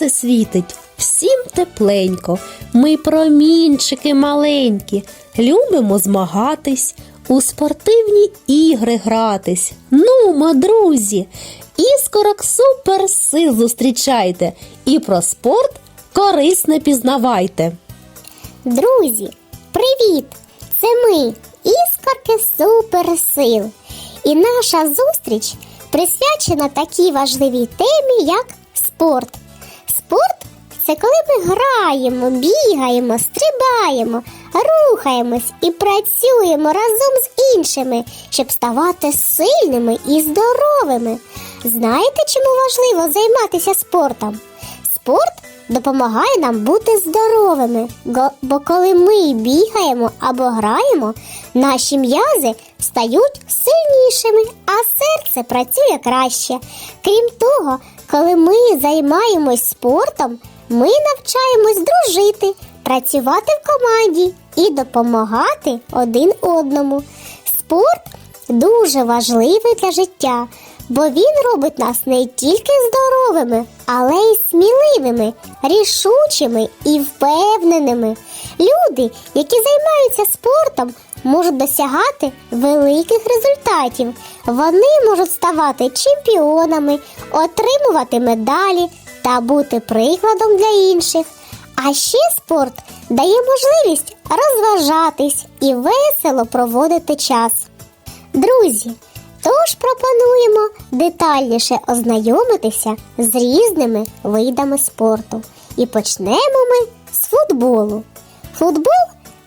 сонце світить, всім тепленько. Ми промінчики маленькі, любимо змагатись, у спортивні ігри гратись. Нумо, друзі, іскорок суперсил зустрічайте і про спорт корисне пізнавайте. Друзі, привіт! Це ми, іскорки суперсил. І наша зустріч присвячена такій важливій темі, як спорт. Спорт це коли ми граємо, бігаємо, стрибаємо, рухаємось і працюємо разом з іншими, щоб ставати сильними і здоровими. Знаєте, чому важливо займатися спортом? Спорт допомагає нам бути здоровими, бо коли ми бігаємо або граємо, наші м'язи стають сильнішими, а серце працює краще. Крім того, коли ми займаємось спортом, ми навчаємось дружити, працювати в команді і допомагати один одному. Спорт дуже важливий для життя, бо він робить нас не тільки здоровими, але й сміливими, рішучими і впевненими. Люди, які займаються спортом, можуть досягати великих результатів. Вони можуть ставати чемпіонами, отримувати медалі та бути прикладом для інших. А ще спорт дає можливість розважатись і весело проводити час. Друзі, тож пропонуємо детальніше ознайомитися з різними видами спорту. І почнемо ми з футболу. Футбол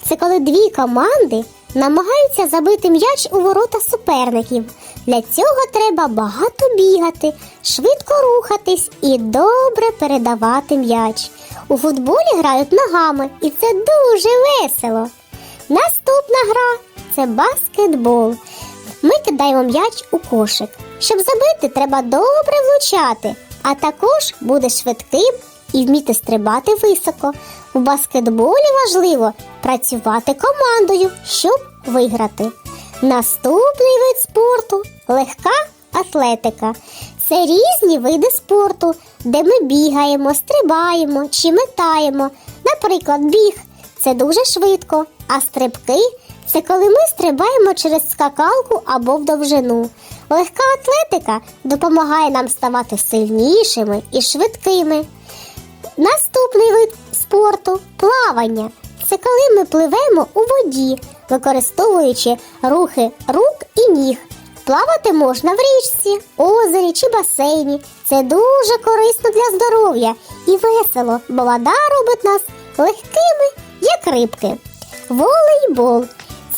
це коли дві команди намагаються забити м'яч у ворота суперників. Для цього треба багато бігати, швидко рухатись і добре передавати м'яч. У футболі грають ногами, і це дуже весело. Наступна гра це баскетбол. Ми кидаємо м'яч у кошик. Щоб забити, треба добре влучати, а також буде швидким і вміти стрибати високо. У баскетболі важливо працювати командою, щоб виграти. Наступний вид спорту легка атлетика. Це різні види спорту, де ми бігаємо, стрибаємо чи метаємо. Наприклад, біг це дуже швидко, а стрибки це коли ми стрибаємо через скакалку або в довжину. Легка атлетика допомагає нам ставати сильнішими і швидкими. Наступний вид спорту плавання. Це коли ми пливемо у воді, використовуючи рухи рук і ніг. Плавати можна в річці, озері чи басейні. Це дуже корисно для здоров'я і весело, бо вода робить нас легкими, як рибки. Волейбол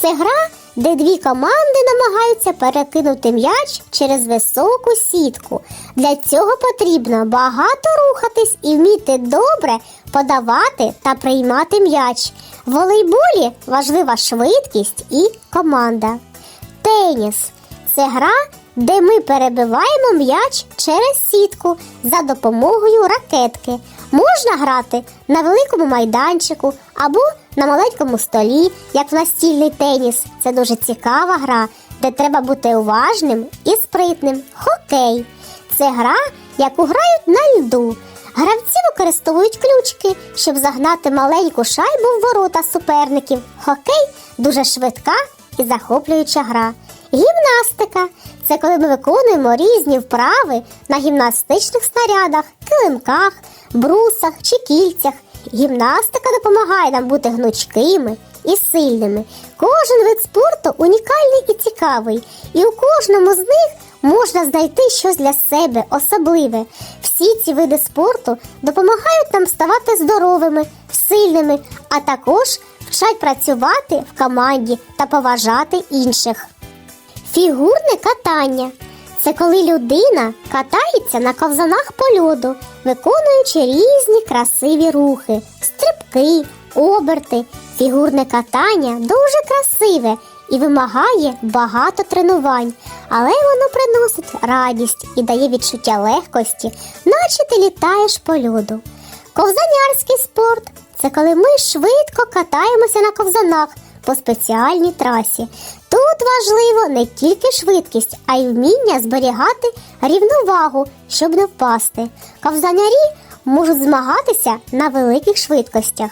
це гра, де дві команди намагаються перекинути м'яч через високу сітку. Для цього потрібно багато рухатись і вміти добре подавати та приймати м'яч. В волейболі важлива швидкість і команда. Теніс це гра, де ми перебиваємо м'яч через сітку за допомогою ракетки. Можна грати на великому майданчику або на маленькому столі, як в настільний теніс. Це дуже цікава гра, де треба бути уважним і спритним. Хокей це гра, яку грають на льду. Гравці використовують ключки, щоб загнати маленьку шайбу в ворота суперників. Хокей дуже швидка і захоплююча гра. Гімнастика це коли ми виконуємо різні вправи на гімнастичних снарядах, килимках, брусах чи кільцях. Гімнастика допомагає нам бути гнучкими і сильними. Кожен вид спорту унікальний і цікавий, і у кожному з них можна знайти щось для себе особливе. Всі ці види спорту допомагають нам ставати здоровими, сильними, а також вчать працювати в команді та поважати інших. Фігурне катання це коли людина катається на ковзанах по льоду, виконуючи різні красиві рухи, стрибки, оберти. Фігурне катання дуже красиве і вимагає багато тренувань, але воно приносить радість і дає відчуття легкості, наче ти літаєш по льоду. Ковзанярський спорт це коли ми швидко катаємося на ковзанах по спеціальній трасі. Тут важливо не тільки швидкість, а й вміння зберігати рівновагу, щоб не впасти. Ковзанярі можуть змагатися на великих швидкостях.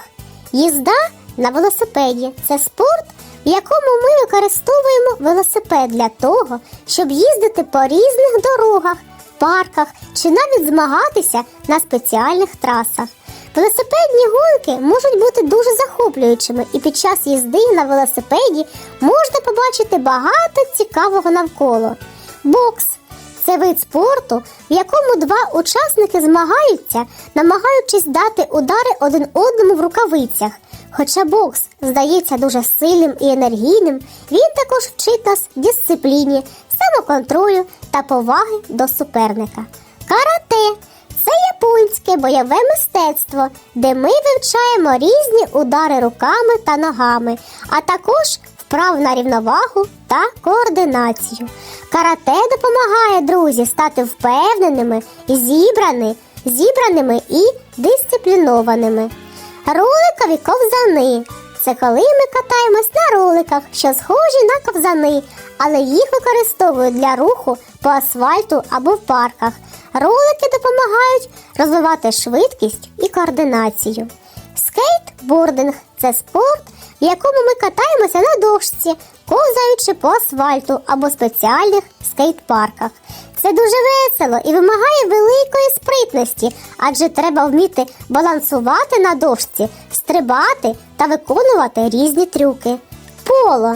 Їзда на велосипеді це спорт, в якому ми використовуємо велосипед для того, щоб їздити по різних дорогах, парках чи навіть змагатися на спеціальних трасах. Велосипедні гонки можуть бути дуже захоплюючими, і під час їзди на велосипеді можна побачити багато цікавого навколо. Бокс це вид спорту, в якому два учасники змагаються, намагаючись дати удари один одному в рукавицях. Хоча бокс здається дуже сильним і енергійним, він також вчить нас дисципліні, самоконтролю та поваги до суперника. Карате це японське бойове мистецтво, де ми вивчаємо різні удари руками та ногами, а також вправ на рівновагу та координацію. Карате допомагає друзі стати впевненими, зібрані, зібраними і дисциплінованими. Роликові ковзани. Це коли ми катаємось на роликах, що схожі на ковзани, але їх використовують для руху по асфальту або в парках. Ролики допомагають розвивати швидкість і координацію. Скейтбординг це спорт, в якому ми катаємося на дошці, ковзаючи по асфальту або спеціальних скейт-парках. Це дуже весело і вимагає великої спритності, адже треба вміти балансувати на дошці, стрибати та виконувати різні трюки. Поло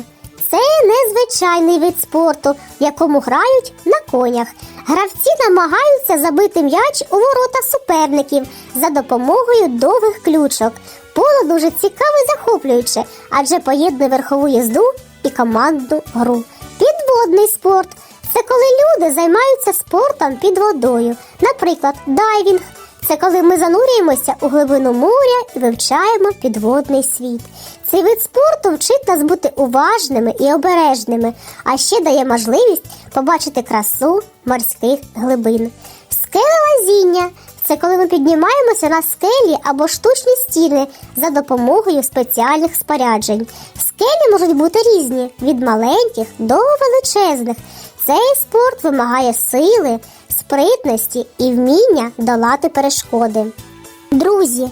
це незвичайний вид спорту, в якому грають на конях. Гравці намагаються забити м'яч у ворота суперників за допомогою довгих ключок. Поло дуже цікаве і захоплююче, адже поєднує верхову їзду і командну гру. Підводний спорт це коли люди займаються спортом під водою. Наприклад, дайвінг це коли ми занурюємося у глибину моря і вивчаємо підводний світ. Цей вид спорту вчить нас бути уважними і обережними, а ще дає можливість побачити красу морських глибин. Скелелазіння це коли ми піднімаємося на скелі або штучні стіни за допомогою спеціальних споряджень. Скелі можуть бути різні від маленьких до величезних. Цей спорт вимагає сили, спритності і вміння долати перешкоди. Друзі,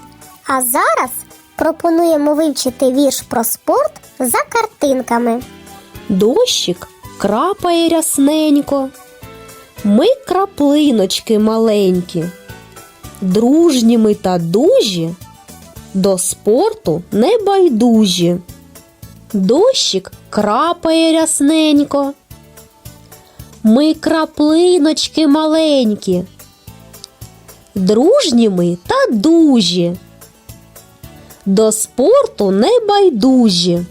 а зараз пропонуємо вивчити вірш про спорт за картинками. Дощик крапає рясненько. Ми краплиночки маленькі, дружні ми та дужі, до спорту не байдужі. Дощик крапає рясненько. Ми краплиночки маленькі, дружні ми та дужі, до спорту не байдужі.